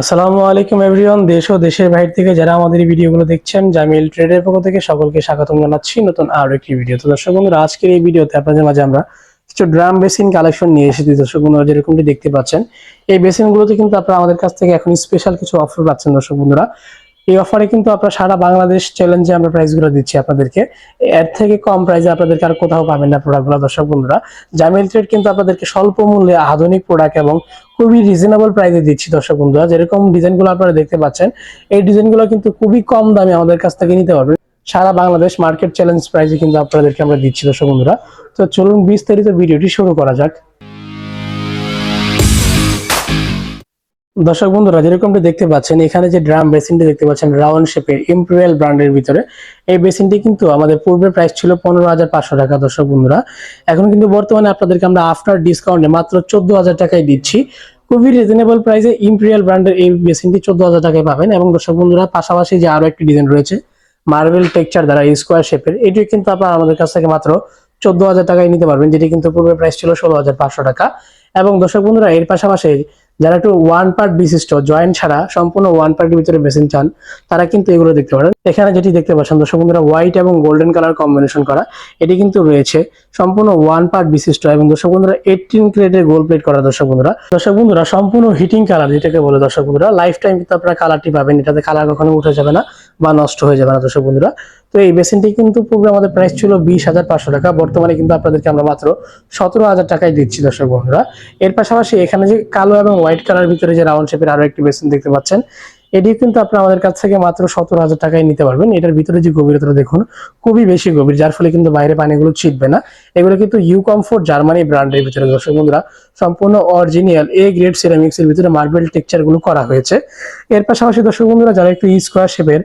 আসসালামু আলাইকুম এভরিওয়ান, দেশ ও দেশের বাইরে থেকে যারা আমাদের ভিডিওগুলো দেখছেন, জামিল ট্রেডের পক্ষ থেকে সকলকে স্বাগতম জানাচ্ছি নতুন আরও একটি ভিডিও তো দর্শক বন্ধুরা, আজকের এই ভিডিওতে আপনাদের মাঝে আমরা কিছু ড্রাম বেসিন কালেকশন নিয়ে এসেছি। দর্শক বন্ধুরা, যেরকমটি দেখতে পাচ্ছেন, এই বেসিনগুলোতে কিন্তু আপনারা আমাদের কাছ থেকে এখন স্পেশাল কিছু অফার পাচ্ছেন দর্শক বন্ধুরা। এই অফারে কিন্তু আপনারা সারা বাংলাদেশ চ্যালেঞ্জে আমরা প্রাইসগুলো দিচ্ছি আপনাদেরকে। এর থেকে কম প্রাইসে আপনাদেরকে আর কোথাও পাবেন না প্রোডাক্টগুলো দর্শক বন্ধুরা। জামিল ট্রেড কিন্তু আপনাদেরকে স্বল্প মূল্যে আধুনিক প্রোডাক্ট এবং খুবই রিজনেবল প্রাইসে দিচ্ছি দর্শক বন্ধুরা। যেরকম ডিজাইনগুলো আপনারা দেখতে পাচ্ছেন, এই ডিজাইনগুলো কিন্তু খুবই কম দামে আমাদের কাছ থেকে নিতে পারবেন। সারা বাংলাদেশ মার্কেট চ্যালেঞ্জ প্রাইসে কিন্তু আপনাদেরকে আমরা দিচ্ছি দর্শক বন্ধুরা। তো চলুন বিস্তারিত ভিডিওটি শুরু করা যাক। দর্শক বন্ধুরা, যেরকমটি দেখতে পাচ্ছেন, এখানে যে ড্রাম বেসিনটি দেখতে পাচ্ছেন, রাউন্ড শেপের ইম্পেরিয়াল ব্র্যান্ডের ভিতরে। এই বেসিনটি কিন্তু আমাদের পূর্বের প্রাইস ছিল পনেরো হাজার পাঁচশো টাকা, দর্শক বন্ধুরা। এখন কিন্তু বর্তমানে আপনাদেরকে আমরা আফটার ডিসকাউন্টে মাত্র চোদ্দ হাজার টাকায় দিচ্ছি। খুবই রিজনেবল প্রাইসে ইম্পেরিয়াল ব্র্যান্ডের এই বেসিনটি চোদ্দ হাজার টাকায় পাবেন এবং দর্শক বন্ধুরা, পাশাপাশি যে আরও একটি ডিজাইন রয়েছে মার্বেল টেক্সচার দ্বারা স্কোয়ার শেপের এটিও কিন্তু আপনারা আমাদের কাছ থেকে মাত্র চোদ্দ হাজার টাকায় নিতে পারবেন, যেটি কিন্তু পূর্বের প্রাইস ছিল ষোলো হাজার পাঁচশো টাকা। এবং দর্শক বন্ধুরা, এর পাশাপাশি যারা একটু ওয়ান পার্ট বিশিষ্ট জয়েন্ট ছাড়া সম্পূর্ণ ওয়ান পার্টের ভিতরে বেসিন চান, তারা কিন্তু এগুলো দেখতে পারেন। এখানে যেটি দেখতে পাচ্ছেন, দর্শক বন্ধুরা হোয়াইট এবং গোল্ডেন কালার কম্বিনেশন করা। এটি কিন্তু রয়েছে সম্পূর্ণ ওয়ান পার্ট বিশিষ্ট এবং দর্শক বন্ধুরা এইটিন ক্রেডের গোল্ড প্লেট করা দর্শক বন্ধুরা। দর্শক বন্ধুরা, সম্পূর্ণ হিটিং কালার যেটাকে বলে দর্শক বন্ধুরা লাইফ টাইম কিন্তু আপনারা কালারটি পাবেন, এটাতে কালার কখনো উঠে যাবে না বা নষ্ট হয়ে যাবে না দর্শক বন্ধুরা। তো এই বেসিনটি কিন্তু পূর্বে আমাদের প্রাইস ছিল বিশ হাজার পাঁচশো টাকা, বর্তমানে কিন্তু আপনাদেরকে আমরা মাত্র সতেরো হাজার টাকায় দিচ্ছি দর্শক বন্ধুরা। এর পাশাপাশি এখানে যে কালো এবং হোয়াইট কালার ভিতরে যে রাউন্ড শেপের আরও একটি বেসিন দেখতে পাচ্ছেন এটি কিন্তু আপনি আমাদের কাছ থেকে মাত্র সতেরো হাজার টাকায় নিতে পারবেন। এটার ভিতরে যে গভীরতা দেখুন, খুবই বেশি গভীর, যার ফলে কিন্তু বাইরে পানিগুলো ছিটবে না। এগুলো কিন্তু ইউ কমফোর্ট জার্মানি ব্র্যান্ডের ভিতরে। দর্শক বন্ধুরা, সম্পূর্ণ অরিজিনাল এ গ্রেড সিরামিক্স এর ভিতরে মার্বেল টেক্সচারগুলো করা হয়েছে। এর পাশাপাশি দর্শক বন্ধুরা, যারা একটু স্কোয়ার শেপের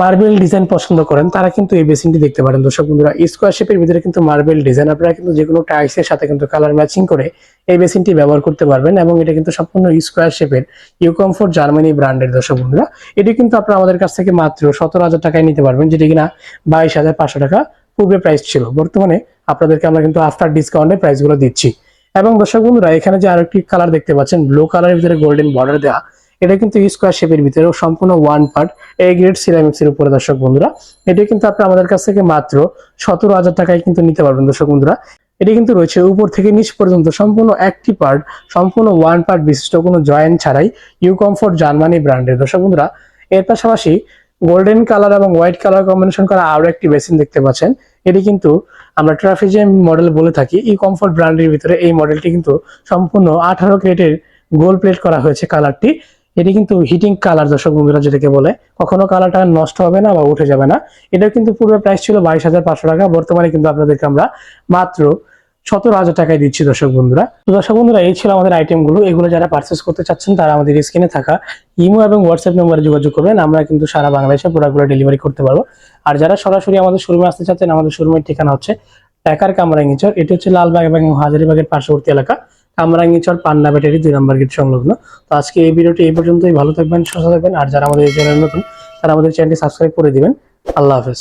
মার্বেল ডিজাইন পছন্দ করেন, তারা কিন্তু এই বেসিনটি দেখতে পারেন। দর্শক বন্ধুরা স্কোয়ার শেপের ভিতরে কিন্তু মার্বেল ডিজাইন আপনারা কিন্তু যে কোনো টাইলসের সাথে কিন্তু কালার ম্যাচিং করে এই বেসিনটি ব্যবহার করতে পারবেন এবং এটা কিন্তু সম্পূর্ণ স্কোয়ার শেপের ইউকমফোর্ট জার্মানি ব্র্যান্ডের দর্শক বন্ধুরা। এটি কিন্তু আপনারা আমাদের কাছ থেকে মাত্র সতেরো হাজার টাকায় নিতে পারবেন, যেটি কিনা বাইশ হাজার পাঁচশো টাকা পূর্বে প্রাইস ছিল। বর্তমানে আপনাদেরকে আমরা কিন্তু আফটার ডিসকাউন্টে প্রাইসগুলো দিচ্ছি। এবং দর্শক বন্ধুরা, এখানে যে আরেকটি কালার দেখতে পাচ্ছেন ব্লু কালারের ভিতরে গোল্ডেন বর্ডার দেওয়া এটা কিন্তু স্কোয়ার শেপের ভিতরে সম্পূর্ণ one part A grade ceramics এর উপরে দর্শক বন্ধুরা। এটি কিন্তু আপনি আমাদের কাছ থেকে মাত্র সতেরো হাজার টাকায় কিন্তু নিতে পারবেন দর্শক বন্ধুরা। এটি কিন্তু রয়েছে উপর থেকে নিচ পর্যন্ত সম্পূর্ণ একটি পার্ট সম্পূর্ণ ওয়ান পার্ট বিশিষ্ট কোনো জয়েন্ট ছাড়াই ইউ কমফোর্ট জার্মানি ব্র্যান্ডের দর্শক বন্ধুরা, এর পাশাপাশি গোল্ডেন কালার এবং হোয়াইট কালার কম্বিনেশন করা আরও একটি বেসিন দেখতে পাচ্ছেন। এটি কিন্তু আমরা ট্রাফিজেম মডেল বলে থাকি। ই কমফোর্ট ব্র্যান্ডের ভিতরে এই মডেলটি কিন্তু সম্পূর্ণ আঠারো ক্রেটের গোল প্লেট করা হয়েছে কালারটি এটি কিন্তু হিটিং কালার দর্শক বন্ধুরা যেটাকে বলে, কখনো কালারটা নষ্ট হবে না বা উঠে যাবে না। এটা কিন্তু পূর্বে প্রাইস ছিল বাইশ হাজার পাঁচশো টাকা, বর্তমানে কিন্তু আপনাদেরকে আমরা মাত্র সতেরো হাজার টাকায় দিচ্ছি, দর্শক বন্ধুরা। তো দর্শক বন্ধুরা, এই ছিল আমাদের আইটেমগুলো এগুলো যারা পার্চেস করতে চাচ্ছেন, তারা আমাদের স্ক্রিনে থাকা ইমো এবং হোয়াটসঅ্যাপ নম্বরে যোগাযোগ করবেন। আমরা কিন্তু সারা বাংলাদেশে প্রোডাক্টগুলো ডেলিভারি করতে পারব। আর যারা সরাসরি আমাদের শোরুমে আসতে চাচ্ছেন, আমাদের শোরুমের ঠিকানা হচ্ছে টাকার কামরাঙ্গিচর। এটি হচ্ছে লালবাগ এবং হাজারিবাগের পার্শ্ববর্তী এলাকা। কামরাঙ্গিচর পান্না ব্যাটারি দুই নম্বর গেট সংলগ্ন। তো আজকে এই ভিডিওটি এই পর্যন্তই। ভালো থাকবেন, সুস্থ থাকবেন, আর যারা আমাদের এই চ্যানেল নতুন, তারা আমাদের চ্যানেলটি সাবস্ক্রাইব করে দিবেন। আল্লাহ হাফেজ।